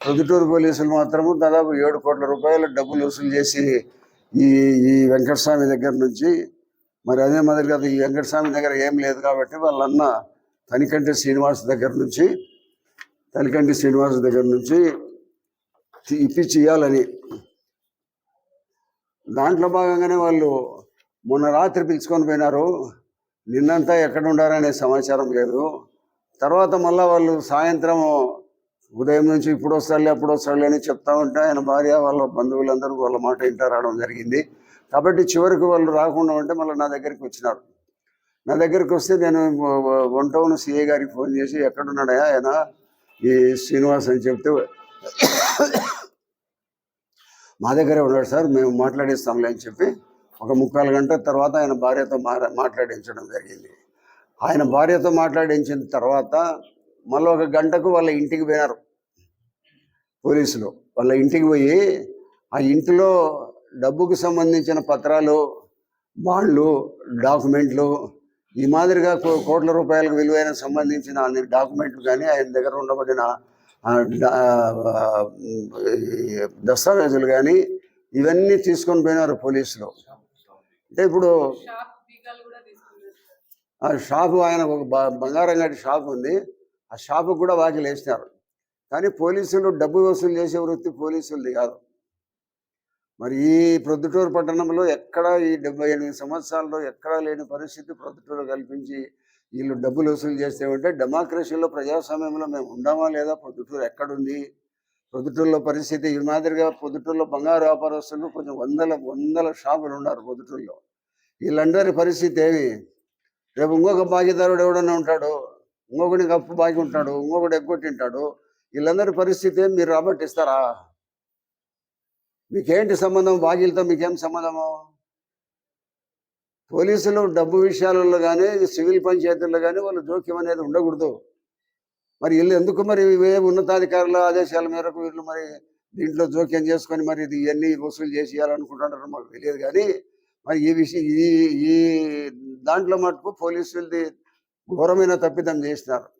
ప్రొద్దుటూరు పోలీసులు మాత్రము దాదాపు ఏడు కోట్ల రూపాయల డబ్బులు వసూలు చేసి ఈ ఈ వెంకటస్వామి దగ్గర నుంచి మరి అదే మాదిరిగా ఈ వెంకటస్వామి దగ్గర ఏం లేదు కాబట్టి వాళ్ళన్న తనికంటి శ్రీనివాస్ దగ్గర నుంచి తనికంటి శ్రీనివాస్ దగ్గర నుంచి ఇప్పించి ఇవ్వాలని దాంట్లో భాగంగానే వాళ్ళు మొన్న రాత్రి పిలుచుకొని పోయినారు నిన్నంతా ఎక్కడ ఉండారనే సమాచారం లేదు. తర్వాత మళ్ళీ వాళ్ళు సాయంత్రం ఉదయం నుంచి ఇప్పుడు వస్తాడులే అప్పుడు వస్తాడులే అని చెప్తా ఉంటే ఆయన భార్య వాళ్ళ బంధువులందరూ వాళ్ళ మాట ఇంట రావడం జరిగింది. కాబట్టి చివరికి వాళ్ళు రాకుండా ఉంటే మళ్ళీ నా దగ్గరికి వచ్చినారు. నా దగ్గరికి వస్తే నేను వన్ టౌన్ సిఏ గారికి ఫోన్ చేసి ఎక్కడున్నాడయా ఆయన? ఈ శ్రీనివాస్ అని చెప్తే మా దగ్గరే ఉన్నాడు సార్ మేము మాట్లాడిస్తాంలే అని చెప్పి ఒక ముక్కాలు గంట తర్వాత ఆయన భార్యతో మాట్లాడించడం జరిగింది. ఆయన భార్యతో మాట్లాడించిన తర్వాత మళ్ళీ ఒక గంటకు వాళ్ళ ఇంటికి పోయినారు. పోలీసులు వాళ్ళ ఇంటికి పోయి ఆ ఇంటిలో డబ్బుకు సంబంధించిన పత్రాలు బాండ్లు డాక్యుమెంట్లు ఈ మాదిరిగా కో- కోట్ల రూపాయలకు విలువైన సంబంధించిన అన్ని డాక్యుమెంట్లు కానీ ఆయన దగ్గర ఉండబడిన దస్తావేజులు కానీ ఇవన్నీ తీసుకొని పోయినారు పోలీసులు. అంటే ఇప్పుడు ఆ షాపు ఆయన ఒక బంగారం గడి షాప్ ఉంది. ఆ షాపు కూడా వాకిలు వేసినారు. కానీ పోలీసులు డబ్బు వసూలు చేసే వృత్తి పోలీసులది కాదు. మరి ఈ ప్రొద్దుటూరు పట్టణంలో ఎక్కడ ఈ డెబ్బై ఎనిమిది సంవత్సరాల్లో ఎక్కడా లేని పరిస్థితి ప్రొద్దుటూరు కల్పించి వీళ్ళు డబ్బులు వసూలు చేస్తే ఉంటే డెమోక్రసీలో ప్రజాస్వామ్యంలో మేము ఉండామా లేదా పొద్దుటూరు ఎక్కడుంది? పొద్దుటూరులో పరిస్థితి ఈ మాదిరిగా పొద్దుటూరులో బంగారు వ్యాపారస్తులు కొంచెం వందల వందల షాపులు ఉన్నారు పొద్దుటూరులో వీళ్ళందరి పరిస్థితి ఏమి? రేపు ఇంకొక బాకీదారుడు ఎవడన్నా ఉంటాడు? ఇంకొకటి అప్పు బాగుంటాడు ఉంటాడు ఇంకొకటి ఎగ్గొట్టింటాడు వీళ్ళందరి పరిస్థితి ఏం? మీరు రాబట్టిస్తారా మీకేంటి సంబంధం? బాకీలతో మీకేం సంబంధము? పోలీసులు డబ్బు విషయాలలో కానీ సివిల్ పంచాయతీల్లో కానీ వాళ్ళు జోక్యం అనేది ఉండకూడదు. మరి వీళ్ళు ఎందుకు మరి ఇవే ఉన్నతాధికారుల ఆదేశాల మేరకు వీళ్ళు మరి దీంట్లో జోక్యం చేసుకొని మరి ఇది ఇవన్నీ వసూలు చేసి ఇవ్వాలనుకుంటున్నారో మాకు తెలియదు కానీ మరి ఈ విషయం ఈ ఈ దాంట్లో మటుకు పోలీసులది ఘోరమైన తప్పిదం చేసినారు.